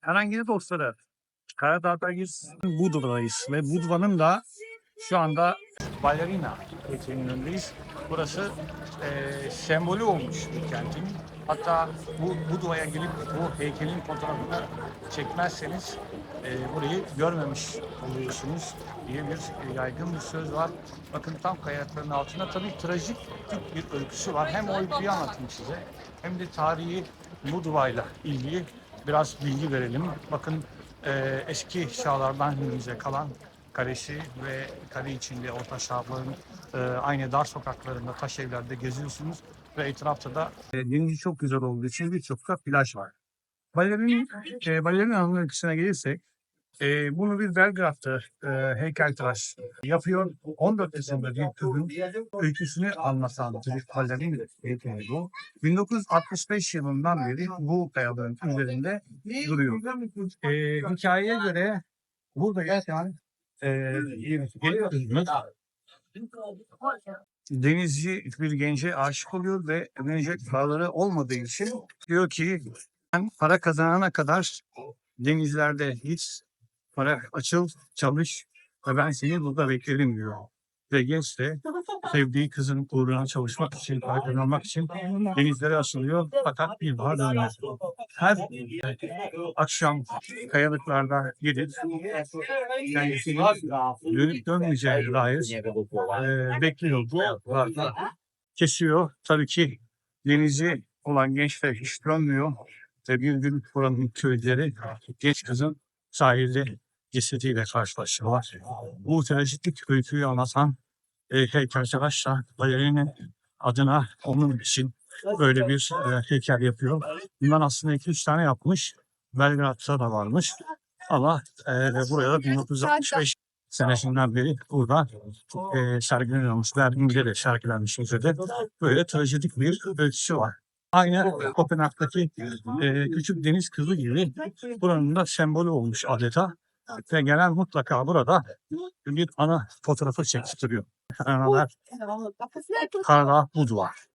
Herhangi dostları Karadağ'dayız. Budva'dayız ve Budva'nın da şu anda balerina heykelinin önündeyiz. Burası eee sembolü olmuş bir kentin. Hatta bu Budva'ya gelip bu heykelin fotoğrafını çekmezseniz eee, burayı görmemiş oluyorsunuz diye bir e, yaygın bir söz var. Bakın tam kayalıkların altında tabii trajik bir öyküsü var. Hem o öyküyü anlatayım size hem de tarihi Budva'yla ilgili biraz bilgi verelim. Bakın eee, eski çağlardan günümüze kalan kalesi ve kale içinde orta çağların eee, aynı dar sokaklarında, taş evlerde geziyorsunuz ve etrafta da e, denizi çok güzel olduğu için birçok da plaj var. Balerin, e, balerin anlamı öyküsüne gelirsek, e, bunu bir Belgrad'da e, heykeltıraş yapıyor. 14 yaşında bir kızın öyküsünü anlatan bir balerin heykeli bu. 1965 yılından beri bu kayaların üzerinde duruyor. E, hikayeye göre burada yaşayan e, denizci bir gence aşık oluyor ve evlenecek paraları olmadığı için diyor ki ben para kazanana kadar denizlerde hiç para açıl çalış ve ben seni burada beklerim diyor. Ve genç de sevdiği kızın uğruna çalışmak için, para kazanmak için denizlere açılıyor fakat bir daha dönmez. Her akşam kayalıklarda gidip kendisini dönüp dönmeyeceğine dair e, bekliyor bu kayalıklarda. Kesiyor. Tabii ki denizi olan genç de hiç dönmüyor. Ve bir gün buranın köyleri genç kızın sahilde cesediyle karşılaşıyorlar. Bu trajiklik öyküyü anlatan e, heykeltıraş da balerinin adına onun için böyle bir e, heykel yapıyor. Bundan aslında iki üç tane yapmış. Belgrad'da da varmış. Ama e, buraya da 1965 senesinden beri burada e, sergileniyormuş. Berlin'de de sergilenmiş müzede. Böyle trajedik bir öyküsü var. Aynı Kopenhag'daki e, küçük deniz kızı gibi buranın da sembolü olmuş adeta. Ve mutlaka burada bir ana fotoğrafı çektiriyor. Analar Karla Budvar.